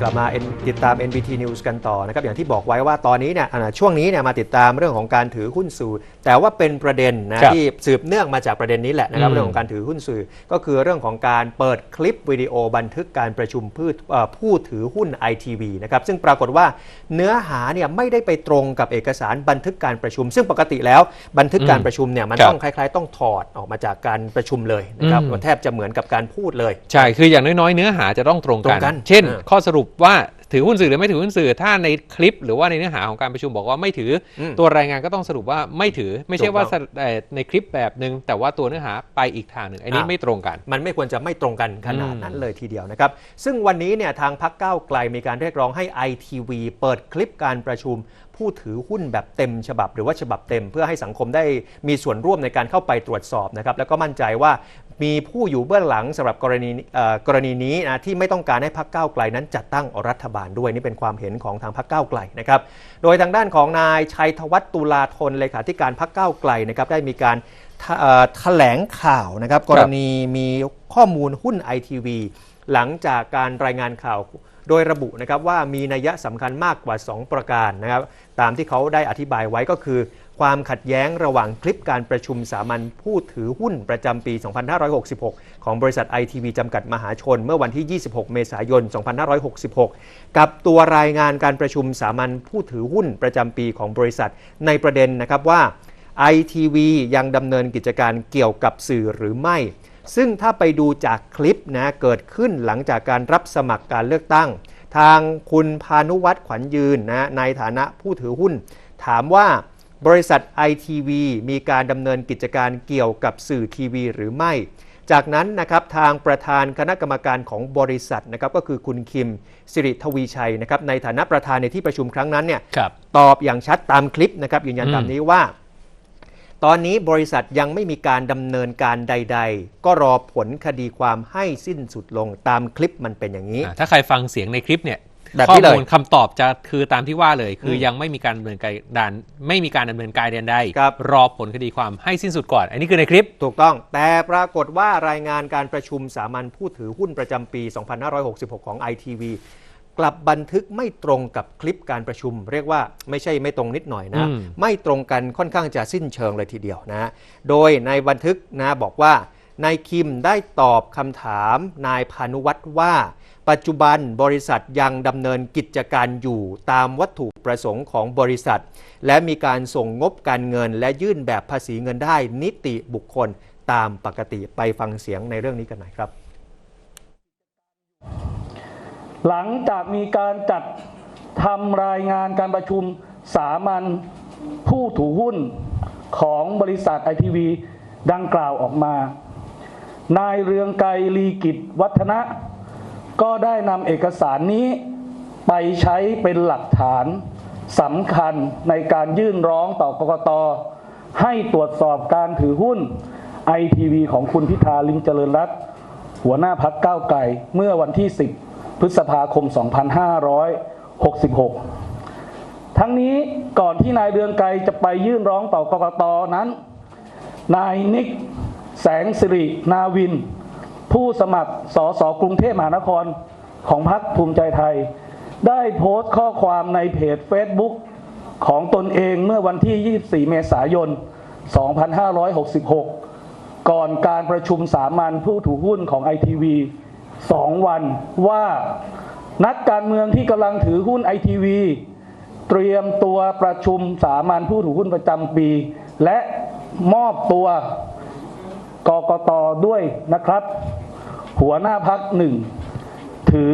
กลับมา N ติดตาม NBT News กันต่อนะครับอย่างที่บอกไว้ว่าตอนนี้เนี่ยอ่าช่วงนี้เนี่ยมาติดตามเรื่องของการถือหุ้นสื่อ แต่ว่าเป็นประเด็นนะครับที่สืบเนื่องมาจากประเด็นนี้แหละนะครับอืมเรื่องของการถือหุ้นสื่อ ก็คือเรื่องของการเปิดคลิปวิดีโอบันทึกการประชุมผู้เอ่อผู้ถือหุ้น ITV นะครับซึ่งปรากฏว่าเนื้อหาเนี่ยไม่ได้ไปตรงกับเอกสารบันทึกการประชุม ซึ่งปกติแล้วบันทึกการประชุมเนี่ยมันครับต้องคล้าย ๆ ต้องถอดออกมาจากการประชุมเลยนะครับอืมมันแทบจะเหมือนกับการพูดเลยใช่คืออย่างน้อยๆเนื้อหาจะต้องตรงตรกังกัน เช่นเออข้อสรุปว่าถือหุ้นสื่อหรือไม่ถือหุ้นสื่อ ถ้าในคลิปหรือว่าในเนื้อหาของการประชุมบอกว่าไม่ถืออมตัวรายงานก็ต้องสรุปว่าไม่ถือ ไม่ใช่ถูกต้องว่าสเอ่อในคลิปแบบหนึ่งแต่ว่าตัวเนื้อหาไปอีกทางหนึ่งอันนี้อ่าไม่ตรงกัน มันไม่ควรจะไม่ตรงกันขนาดนั้นอืมเลยทีเดียวนะครับ ซึ่งวันนี้เนี่ยทางพักก้าวไกลมีการเรียกร้องให้ ITV เปิดคลิปการประชุมผู้ถือหุ้นแบบเต็มฉบับ หรือว่าฉบับเต็ม เพื่อให้สังคมได้มีส่วนร่วมในการเข้าไปตรวจสอบนะครับแล้วก็มั่นใจว่ามีผู้อยู่เบื้องหลังสำหรับกรณีกรณีนี้นะที่ไม่ต้องการให้พักก้าวไกลนั้นจัดตั้งรัฐบาลด้วยนี่เป็นความเห็นของทางพักก้าวไกลนะครับโดยทางด้านของนายชัยธวัฒน์ตุลาธนเลขาธิการพักก้าวไกลนะครับได้มีการแถแถลงข่าวนะครับกรณีมีข้อมูลหุ้น ITV หลังจากการรายงานข่าว โดยระบุนะครับว่ามีนัยสำคัญมากกว่า 2 ประการนะครับตามที่เขาได้อธิบายไว้ก็คือ ความขัดแย้งระหว่างคลิปการประชุมสามัญผู้ถือหุ้นประจำปี 2566 ของบริษัท ITV จำกัดมหาชน เมื่อวันที่ 26 เมษายน 2566 กับตัวรายงานการประชุมสามัญผู้ถือหุ้นประจำปีของบริษัท ในประเด็นนะครับว่า ITV ยังดำเนินกิจการเกี่ยวกับสื่อหรือไม่ ซึ่งถ้าไปดูจากคลิปนะเกิดขึ้นหลังจากการรับสมัครการเลือกตั้ง ทางคุณพานุวัฒน์ขวัญยืนนะในฐานะผู้ถือหุ้น ถามว่าบริษัท ITV มีการดำเนินกิจการเกี่ยวกับสื่อทีวีหรือไม่ จากนั้นนะครับทางประธานคณะกรรมการของบริษัทนะครับก็คือคุณคิมสิริทวีชัยนะครับในฐานะประธานในที่ประชุมครั้งนั้นเนี่ยครับตอบอย่างชัดตามคลิปนะครับยืนยันอืมตามนี้ว่า ตอนนี้บริษัทยังไม่มีการดำเนินการใด ๆ ก็รอผลคดีความให้สิ้นสุดลงตามคลิปมันเป็นอย่างนี้ อ่าถ้าใครฟังเสียงในคลิปเนี่ยแบบข้อนี้เลยมูลคำตอบจะคือตามที่ว่าเลย คืออมยังไม่มีการดำเนินการด่านไม่มีการดำเนินการใดครับ รอผลคดีความให้สิ้นสุดก่อน อันนี้คือในคลิป ถูกต้อง แต่ปรากฏว่ารายงานการประชุมสามัญผู้ถือหุ้นประจำปี 2566 ของ ITV กลับบันทึกไม่ตรงกับคลิปการประชุม เรียกว่าไม่ใช่ไม่ตรงนิดหน่อยนะ อืม ไม่ตรงกันค่อนข้างจะสิ้นเชิงเลยทีเดียวนะ โดยในบันทึกนะบอกว่านายคิมได้ตอบคำถามนายพานุวัตรว่า ปัจจุบันบริษัทยังดำเนินกิจการอยู่ตามวัตถุประสงค์ของบริษัท และมีการส่งงบการเงิน และยื่นแบบภาษีเงินได้นิติบุคคลตามปกติไปฟังเสียงในเรื่องนี้กันหน่อยครับ หลังจากมีการจัดทำรายงานการประชุมสามัญผู้ถือหุ้นของบริษัทไอทีวีดังกล่าวออกมา นายเรืองไกรลีกิจวัฒนะ ก็ได้นำเอกสารนี้ไปใช้เป็นหลักฐานสำคัญในการยื่นร้องต่อกกต ให้ตรวจสอบการถือหุ้นไอทีวีของคุณพิธาลิมเจริญรัตน์หัวหน้าพักก้าวไกลเมื่อวันที่ 10 พฤษภาคม 2566 ทั้งนี้ก่อนที่นายเรืองไกรจะไปยื่นร้องต่อกกตนั้น นายนิก แสงสิรินาวิน ผู้สมัครสสกรุงเทพมหานครของพรรคภูมิใจไทย ได้โพสต์ข้อความในเพจ Facebook ของตนเองเมื่อวันที่ 24 เมษายน 2566 ก่อนการประชุมสามัญผู้ถือหุ้นของไอทีวี สองวันว่านักการเมืองที่กำลังถือหุ้นไอทีวีเตรียมตัวประชุมสามัญผู้ถือหุ้นประจำปี และมอบตัวกกตด้วยนะครับ หัวหน้าพักหนึ่งถือ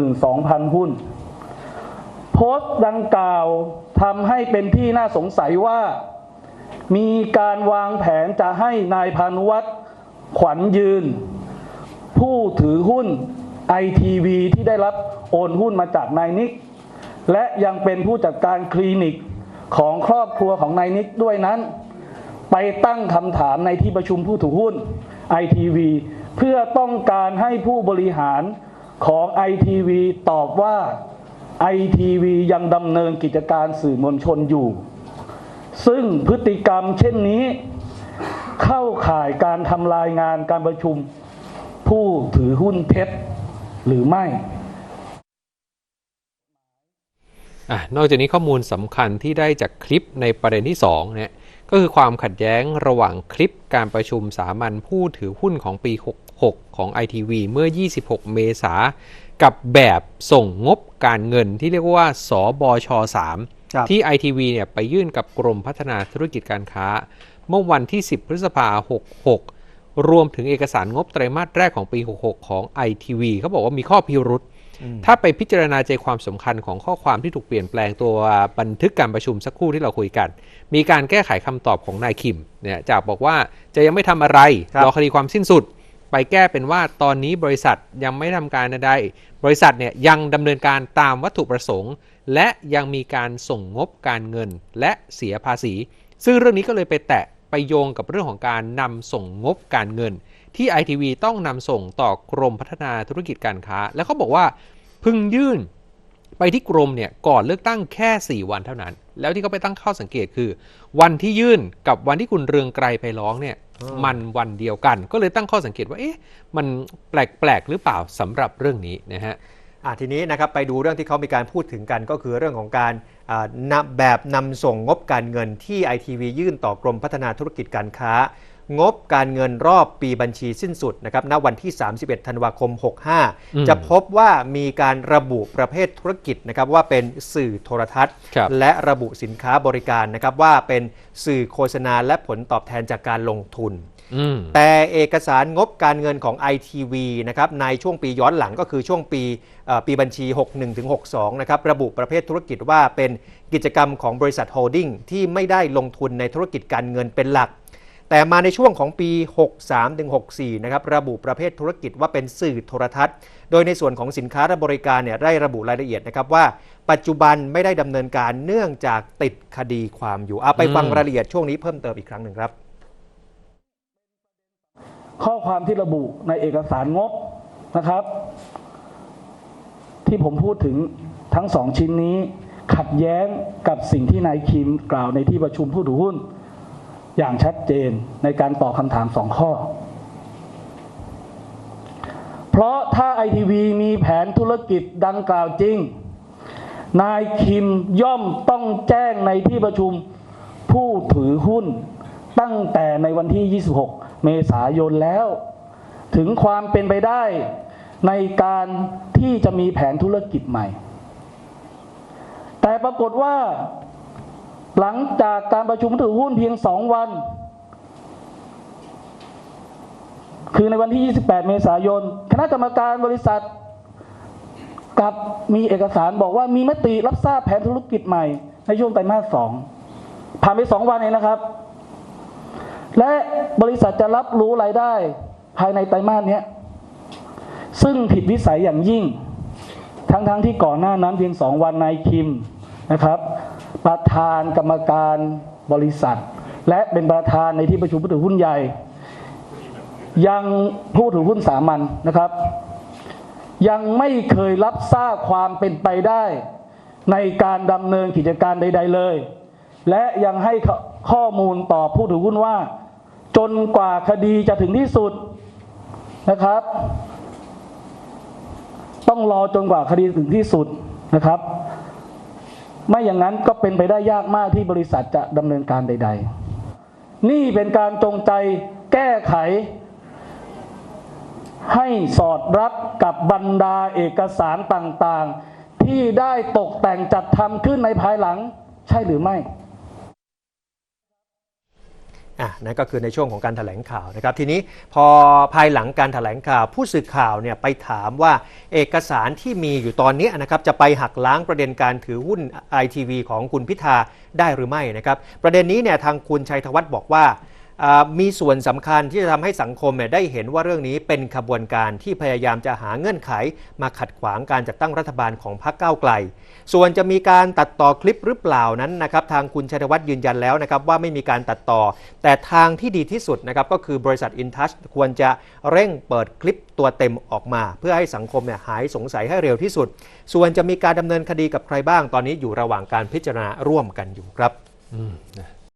42,000 หุ้น โพสต์ดังกล่าวทำให้เป็นที่น่าสงสัยว่า มีการวางแผนจะให้นายพานุวัตรขวัญยืน ผู้ถือหุ้นไอทีวีที่ได้รับโอนหุ้นมาจากนายนิก และยังเป็นผู้จัดการคลินิกของครอบครัวของนายนิกด้วยนั้น ไปตั้งคำถามในที่ประชุมผู้ถือหุ้นไอทีวีเพื่อต้องการให้ผู้บริหารของไอทีวีตอบว่าไอทีวียังดำเนินกิจการสื่อมวลชนอยู่ ซึ่งพฤติกรรมเช่นนี้ เข้าข่ายการทำรายงานการประชุม ผู้ถือหุ้นเท็จหรือไม่อะนอกจากนี้ข้อมูลสำคัญที่ได้จากคลิปในประเด็นที่2เนี่ยก็คือความขัดแย้งระหว่างคลิปการประชุมสามัญผู้ถือหุ้นของปี 66 ของ ITV เมื่อ 26 เมษากับแบบส่งงบการเงินที่เรียกว่าสบช3ครับที่ ITV เนี่ยไปยื่นกับกรมพัฒนาธุรกิจการค้า เมื่อวันที่ 10 พฤษภา 66 รวมถึงเอกสารงบไตรมาสแรกของปี 66 ของ ITV เขาบอกว่ามีข้อพิรุษถ้าไปพิจารณาใจความสำคัญของข้อความที่ถูกเปลี่ยนแปลงตัวบันทึกการประชุมสักครู่ที่เราคุยกัน มีการแก้ไขคำตอบของนายคิมเนี่ยจากบอกว่าจะยังไม่ทำอะไรครับรอคดีความสิ้นสุด ไปแก้เป็นว่าตอนนี้บริษัทยังไม่ทำการใดๆบริษัทเนี่ยยังดำเนินการตามวัตถุประสงค์ และยังมีการส่งงบการเงินและเสียภาษี ซึ่งเรื่องนี้ก็เลยไปแตะ ไปโยงกับเรื่องของการนำส่งงบการเงิน ที่ ITV ต้องนำส่งต่อกรมพัฒนาธุรกิจการค้า แล้วเขาบอกว่าเพิ่งยื่นไปที่กรมเนี่ยก่อนเลือกตั้งแค่ 4 วันเท่านั้น แล้วที่เขาไปตั้งข้อสังเกตคือ วันที่ยื่นกับวันที่คุณเรืองไกรไปร้องเนี่ยมันวันเดียวกัน ก็เลยตั้งข้อสังเกตว่าเอ๊ะมันแปลกๆหรือเปล่าสำหรับเรื่องนี้นะฮะอะ ทีนี้นะครับไปดูเรื่องที่เขามีการพูดถึงกันก็คือเรื่องของการอ่านำแบบนำส่งงบการเงินที่ ITV ยื่นต่อกรมพัฒนาธุรกิจการค้า งบการเงินรอบปีบัญชีสิ้นสุดนะครับณวันที่ 31 ธันวาคมอืม65 จะพบว่ามีการระบุประเภทธุรกิจนะครับว่าเป็นสื่อโทรทัศน์ครับและระบุสินค้าบริการนะครับว่าเป็นสื่อโฆษณาและผลตอบแทนจากการลงทุนอืม แต่เอกสารงบการเงินของ ITV นะครับในช่วงปีย้อนหลังก็คือช่วงปีเอ่อปีบัญชี 61ถึง62 นะครับระบุประเภทธุรกิจว่าเป็นกิจกรรมของบริษัทโฮลดิ้งที่ไม่ได้ลงทุนในธุรกิจการเงินเป็นหลัก แต่มาในช่วงของปี 63ถึง64 นะครับระบุประเภทธุรกิจว่าเป็นสื่อโทรทัศน์ โดยในส่วนของสินค้าและบริการเนี่ยได้ระบุรายละเอียดนะครับว่าปัจจุบันไม่ได้ดำเนินการเนื่องจากติดคดีความอยู่เอาไปฟังอืมรายละเอียดช่วงนี้เพิ่มเติมอีกครั้งหนึ่งครับ ข้อความที่ระบุในเอกสารงบนะครับ ที่ผมพูดถึงทั้งสองชิ้นนี้ ขัดแย้งกับสิ่งที่นายคิมกล่าวในที่ประชุมผู้ถือหุ้น อย่างชัดเจนในการตอบคำถามสองข้อ เพราะถ้าไอทีวีมีแผนธุรกิจดังกล่าวจริง นายคิมย่อมต้องแจ้งในที่ประชุมผู้ถือหุ้นตั้งแต่ในวันที่ 26 เมษายนแล้ว ถึงความเป็นไปได้ในการที่จะมีแผนธุรกิจใหม่ แต่ปรากฏว่า หลังจากการประชุมถือหุ้นเพียงสองวัน คือในวันที่ 28 เมษายน คณะกรรมการบริษัทกลับมีเอกสารบอกว่ามีมติรับทราบแผนธุรกิจใหม่ ในช่วงไตรมาสสองผ่านไปสองวันเองนะครับ และบริษัทจะรับรู้รายได้ภายในไตรมาสนี้ซึ่งผิดวิสัยอย่างยิ่ง ทั้งๆทที่ก่อนหน้านั้นเพียงสองวันนายคิมนะครับ ประธานกรรมการบริษัท และเป็นประธานในที่ประชุมผู้ถือหุ้นใหญ่ ยังผู้ถือหุ้นสามัญนะครับ ยังไม่เคยรับทราบความเป็นไปได้ในการดำเนินกิจการใด ๆ เลย และยังให้ขข้อมูลต่อผู้ถือหุ้นว่า จนกว่าคดีจะถึงที่สุดนะครับ ต้องรอจนกว่าคดีถึงที่สุดนะครับ ไม่อย่างนั้นก็เป็นไปได้ยากมากที่บริษัทจะดำเนินการใด ๆ นี่เป็นการจงใจแก้ไข ให้สอดรับกับบรรดาเอกสารต่างๆ ที่ได้ตกแต่งจัดทำขึ้นในภายหลังใช่หรือไม่ อะนั่นก็คือในช่วงของการถแถลงข่าวนะครับ ทีนี้พอภายหลังการถแถลงข่าว ผู้สื่อข่าวเนี่ยไปถามว่าเอกสารที่มีอยู่ตอนนี้นะครับจะไปหักล้างประเด็นการถือหุ้นไอทีวีของคุณพิธาได้หรือไม่นะครับ ประเด็นนี้เนี่ยทางคุณชัยธวัฒน์บอกว่าอ่า มีส่วนสำคัญที่จะทำให้สังคมได้เห็นว่าเรื่องนี้เป็นขบวนการที่พยายามจะหาเงื่อนไข มาขัดขวางการจัดตั้งรัฐบาลของพรรคก้าวไกล ส่วนจะมีการตัดต่อคลิปหรือเปล่านั้นนะครับทางคุณชัยวัฒน์ยืนยันแล้วนะครับว่าไม่มีการตัดต่อ แต่ทางที่ดีที่สุดนะครับก็คือบริษัท InTouch ควรจะเร่งเปิดคลิปตัวเต็มออกมา เพื่อให้สังคมเนี่ยหายสงสัยให้เร็วที่สุด ส่วนจะมีการดำเนินคดีกับใครบ้างตอนนี้อยู่ระหว่างการพิจารณาร่วมกันอยู่ครับอืม